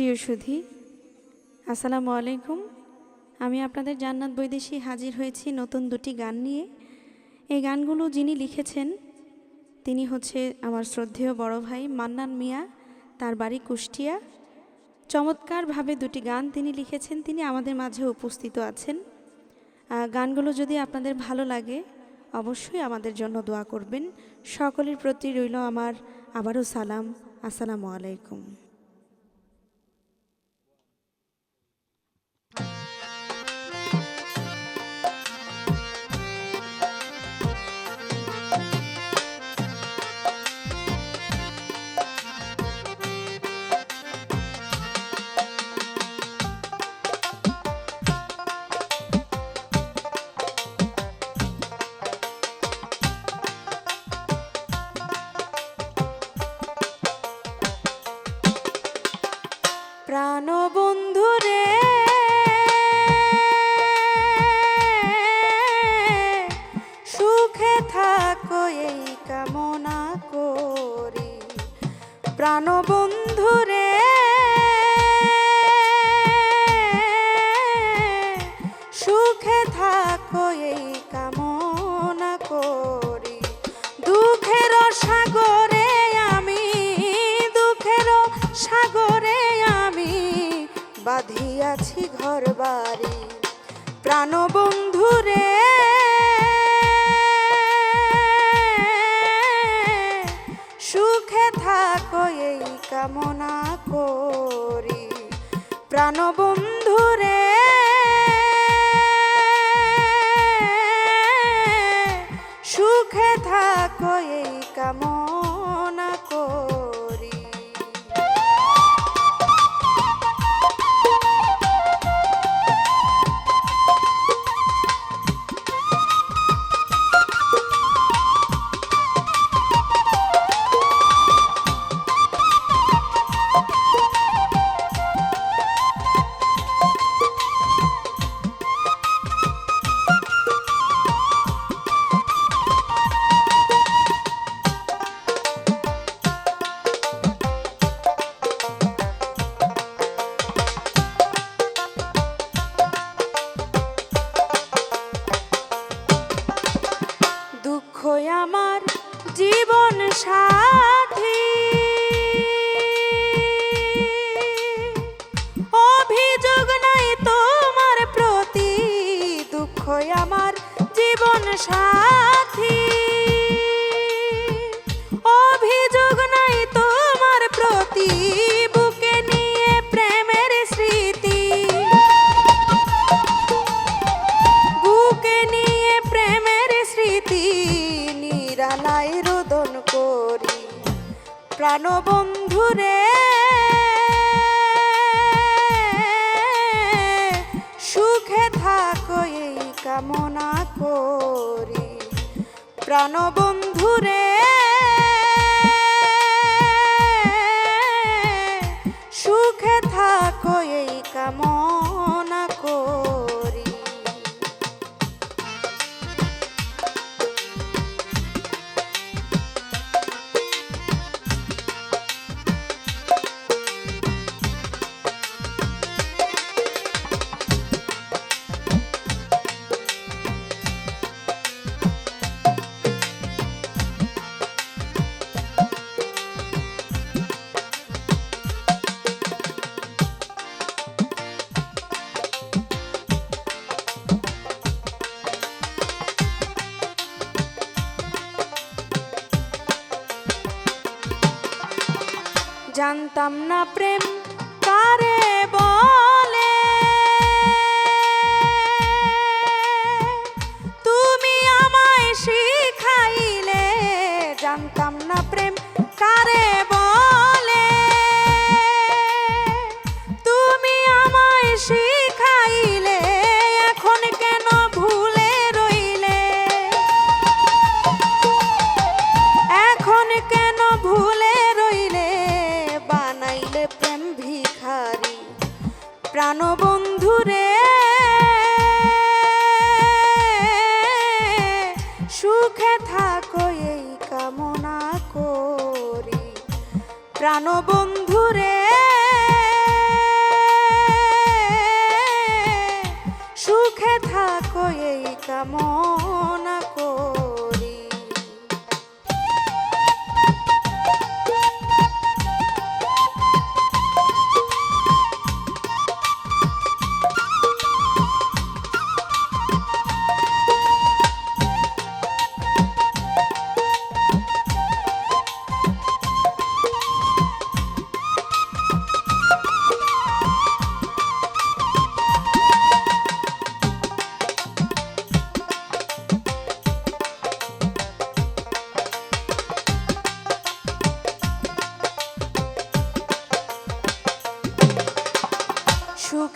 প্রিয় সুধী, আসসালামু আলাইকুম। আমি আপনাদের জান্নাত বৈদেশি হাজির হয়েছি নতুন দুটি গান নিয়ে। এই গানগুলো যিনি লিখেছেন, তিনি হচ্ছে আমার শ্রদ্ধেয় বড় ভাই মান্নান মিয়া, তার বাড়ি কুষ্টিয়া। চমৎকারভাবে দুটি গান তিনি লিখেছেন, তিনি আমাদের মাঝে উপস্থিত আছেন। গানগুলো যদি আপনাদের ভালো লাগে, অবশ্যই আমাদের জন্য দোয়া করবেন। সকলের প্রতি রইল আমার আবারও সালাম। আসসালামু আলাইকুম। প্রাণবন্ধু রে। সুখে থাকো এই কামনা করি। প্রাণবন্ধু রে। বাঁধিয়াছি ঘর বাড়ি। প্রাণবন্ধু সুখে থাকো এই কামনা করি। প্রাণবন্ধু রে। দুঃখ আমার জীবন সাথী। অভিযোগ নাই তোমার প্রতি দুঃখ আমার জীবন সাথী। প্রাণবন্ধু রে। সুখে থাকো এই কামনা করি। প্রাণবন্ধু রে। সুখে থাকো এই কামনা জানতাম না প্রেম কারে বলে। তুমি আমায় শিখাইলে, জানতাম না প্রেম কারে বলে। তুমি আমায় শিখাইলে প্রাণবন্ধু রে সুখে থাকো এই কামনা করি। প্রাণবন্ধু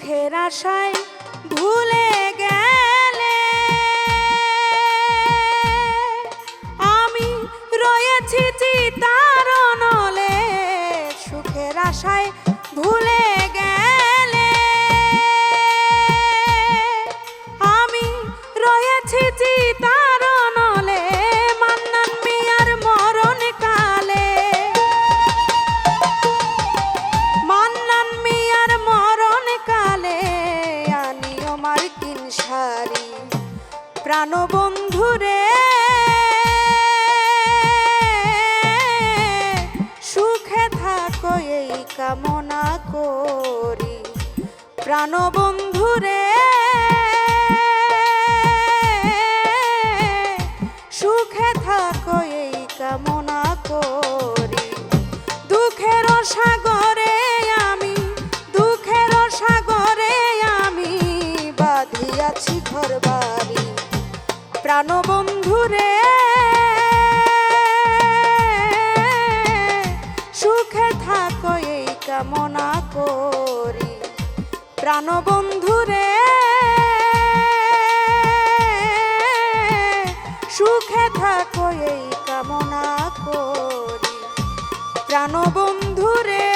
সুখের আশায় ভুলে গেলে। আমি রয়েছি চিতার নলে সুখের আশায় প্রাণবন্ধুরে সুখে থাকো এই কামনা করি। দুঃখের সাগরে আমি, দুঃখের সাগরে আমি বাঁধিয়াছি ঘর বাড়ি প্রাণবন্ধুরে সুখে থাকো এই কামনা প্রাণবন্ধু রে সুখে থাকো এই কামনা করি। প্রাণবন্ধু রে